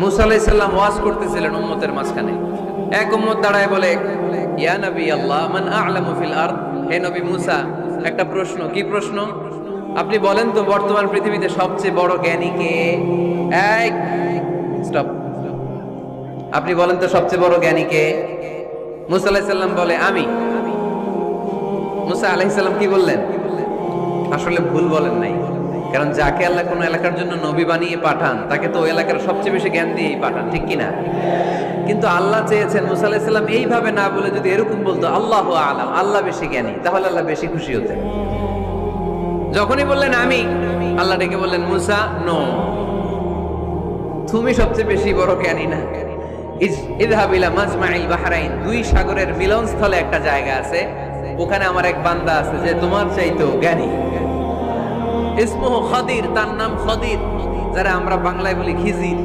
মুসা আলাইসাল্লাম ওয়াজ করতেছিলেন উম্মতের মাঝখানে। এক উম্মত দাঁড়ায় বলে, ইয়া নবী আল্লাহ, মান আ'লামু ফিল আরদ? হে নবী মুসা, একটা প্রশ্ন, কি প্রশ্ন? আপনি বলেন তো, বর্তমান পৃথিবীতে সবচেয়ে বড় জ্ঞানী কে? এই স্টপ আপনি বলেন তো, সবচেয়ে বড় জ্ঞানী কে? মুসা আলাইসাল্লাম বলে, আমি। মুসা আলাইসাল্লাম কি বললেন? আসলে ভুল বলেন নাই। কারণ যাকে আল্লাহ কোনো এলাকার জন্য নবী বানিয়ে পাঠান, তাকে তো ওই এলাকার সবচেয়ে বেশি জ্ঞান দিয়েই পাঠান, ঠিক কিনা? কিন্তু আল্লাহ চেয়েছেন মুসা এইভাবে না বলে যদি এরকম বলতো, আল্লাহ আলাম, আল্লাহ বেশি জ্ঞানী, তাহলে আল্লাহ বেশি খুশি হতেন। যখনই বললেন, আমি, আল্লাহ ডেকে বললেন, মুসা, নো, তুমি সবচেয়ে বেশি বড় জ্ঞানী না। দুই সাগরের মিলনস্থলে একটা জায়গা আছে, ওখানে আমার এক বান্দা আছে যে তোমার চাইতো জ্ঞানী। ইসমুহু খদির তার নাম খদির যারা আমরা বাংলায় বলি খিজির।